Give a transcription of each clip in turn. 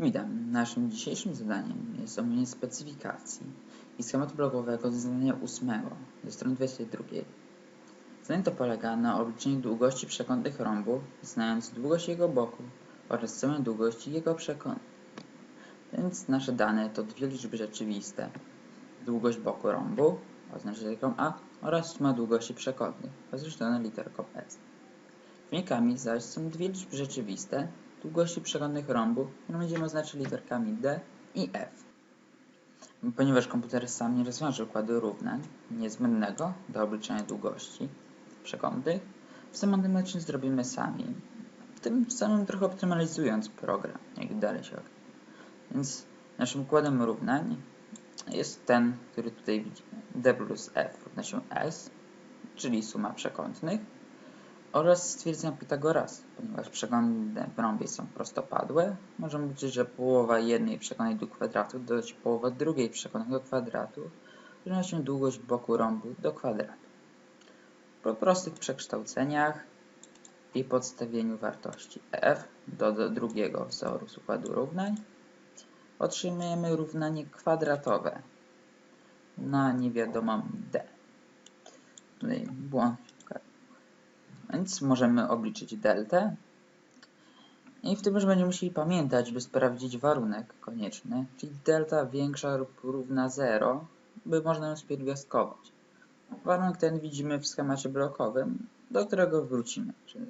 Witam. Naszym dzisiejszym zadaniem jest omówienie specyfikacji i schematu blokowego do zadania ósmego, ze strony 22. Zadanie to polega na obliczeniu długości przekątnych rąbu, znając długość jego boku oraz całą długość jego przekątnych. Więc nasze dane to dwie liczby rzeczywiste. Długość boku rąbu, oznaczona literką A, oraz suma długości przekątnych, oznaczona literką S. Wynikami zaś są dwie liczby rzeczywiste, długości przekątnych rąbu, które będziemy oznaczyć literkami D i F. Ponieważ komputer sam nie rozwiąże układu równań niezbędnego do obliczenia długości przekątnych, w semantycznie zrobimy sami, tym samym trochę optymalizując program, jak dalej się okaże. Więc naszym układem równań jest ten, który tutaj widzimy. D plus F równa się S, czyli suma przekątnych, oraz stwierdzenia Pitagorasa, ponieważ przekątne w rąbie są prostopadłe, możemy liczyć, że połowa jednej przekątnej do kwadratu dodać połowa drugiej przekątnej do kwadratu się długość boku rąbu do kwadratu. Po prostych przekształceniach i podstawieniu wartości f do, do drugiego wzoru z układu równań otrzymujemy równanie kwadratowe na niewiadomą d. Tutaj błąd więc możemy obliczyć deltę. I w tym już będziemy musieli pamiętać, by sprawdzić warunek konieczny, czyli delta większa lub równa 0, by można ją spierwiastkować. Warunek ten widzimy w schemacie blokowym, do którego wrócimy. Czyli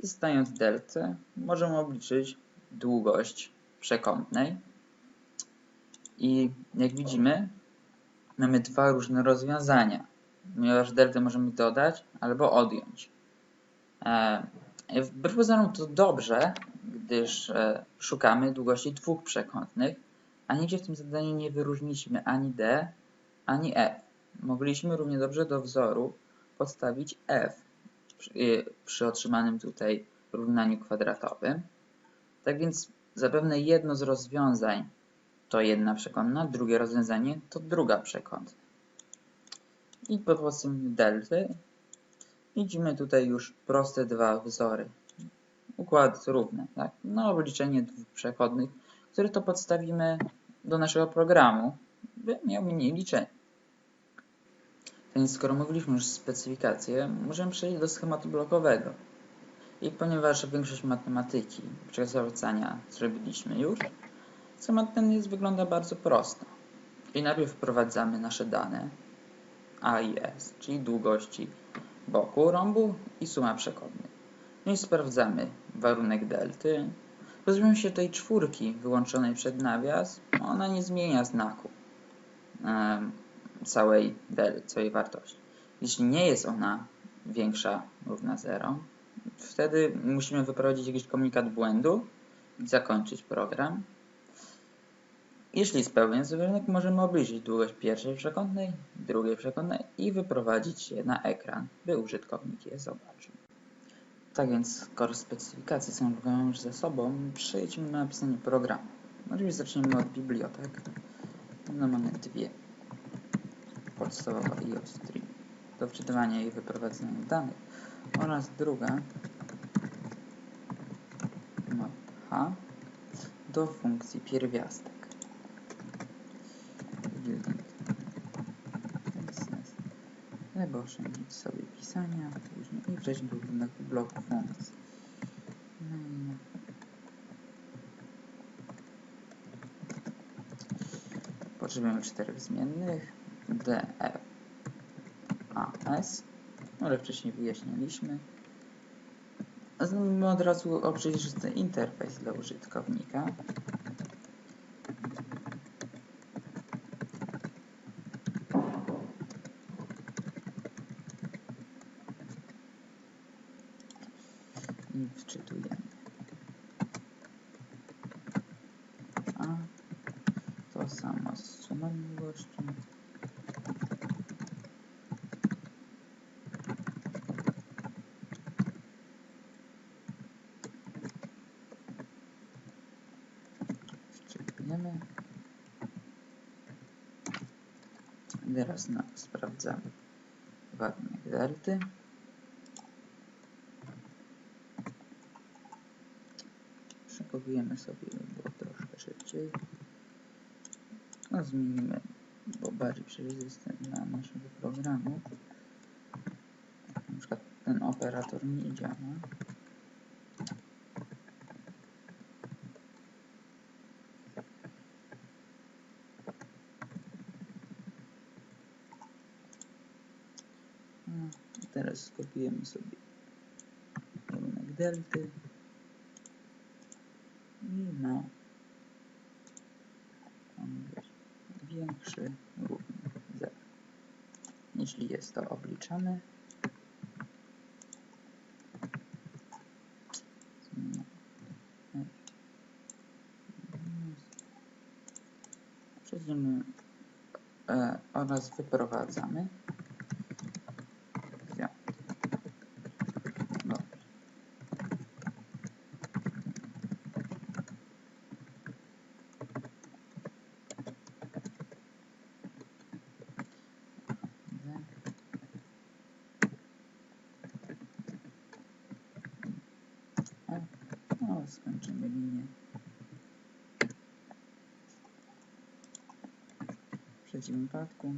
znając deltę, możemy obliczyć długość przekątnej. I jak widzimy, mamy dwa różne rozwiązania ponieważ deltę możemy dodać albo odjąć. E, wbrew pozorom to dobrze, gdyż e, szukamy długości dwóch przekątnych, a nigdzie w tym zadaniu nie wyróżniliśmy ani d, ani f. Mogliśmy równie dobrze do wzoru podstawić f przy, e, otrzymanym tutaj równaniu kwadratowym. Tak więc zapewne jedno z rozwiązań to jedna przekątna, drugie rozwiązanie to druga przekątna i włosem delty widzimy tutaj już proste dwa wzory. Układ równy, tak? No, obliczenie dwóch przechodnych, które to podstawimy do naszego programu, by miał mniej liczeń. Więc skoro mówiliśmy już specyfikację, możemy przejść do schematu blokowego. I ponieważ większość matematyki, przekształcania zrobiliśmy już, schemat ten jest, wygląda bardzo prosto. I najpierw wprowadzamy nasze dane, a i S, czyli długości boku rąbu i suma przekątnych. No i sprawdzamy warunek delty. Rozumiem się tej czwórki wyłączonej przed nawias, ona nie zmienia znaku całej del, całej wartości. Jeśli nie jest ona większa równa 0, wtedy musimy wyprowadzić jakiś komunikat błędu i zakończyć program. Jeśli spełnia warunek, możemy obliczyć długość pierwszej przekątnej, drugiej przekątnej i wyprowadzić je na ekran, by użytkownik je zobaczył. Tak więc, skoro specyfikacje są już ze sobą, przejdźmy na napisanie programu. Oczywiście zaczniemy od bibliotek. No mamy dwie. Podstawowa i do wczytywania i wyprowadzenia danych oraz druga do funkcji pierwiastek. Trzeba oszczędzić sobie pisania później i przejść do bloku funkcji. No Potrzebujemy czterech zmiennych D, E, A, S, ale wcześniej wyjaśniliśmy. Od razu oprzejrzysty interfejs dla użytkownika. I wczytujemy. A to samo z sumą miłości. Wczytujemy. Teraz no, sprawdzamy warunek delty. Przekopujemy sobie szybciej. No zmienimy, bo bardziej przejrzysty dla naszego programu. Na przykład ten operator nie działa. No, teraz skopiujemy sobie kierunek delty być większy równy 0. Jeśli jest to F minus. przejdziemy e, oraz wyprowadzamy. Ja. Dobrze. D. A, no, skończymy linię. W przeciwnym wypadku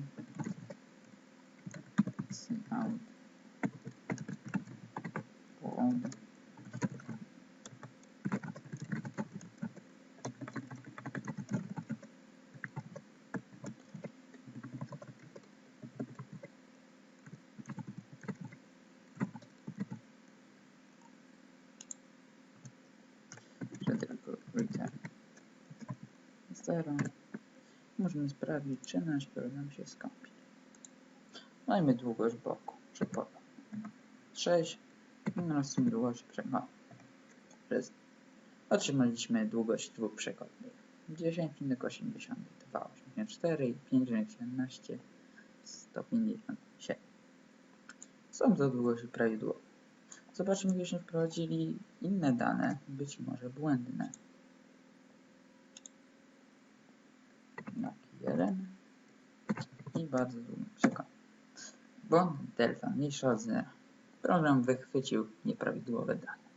out 0. Możemy sprawdzić, czy nasz program się skąpi. Dajmy długość boku, przykładowo 6 i narostem długość przegodu. Otrzymaliśmy długość dwóch przegodnych 10,82, 84 i 5,17, 157. Są to długości prawidłowe. Zobaczmy, jeśli wprowadzili inne dane, być może błędne. Bardzo długi przekątnik. Błąd delta mniejsza od zera. Program wychwycił nieprawidłowe dane.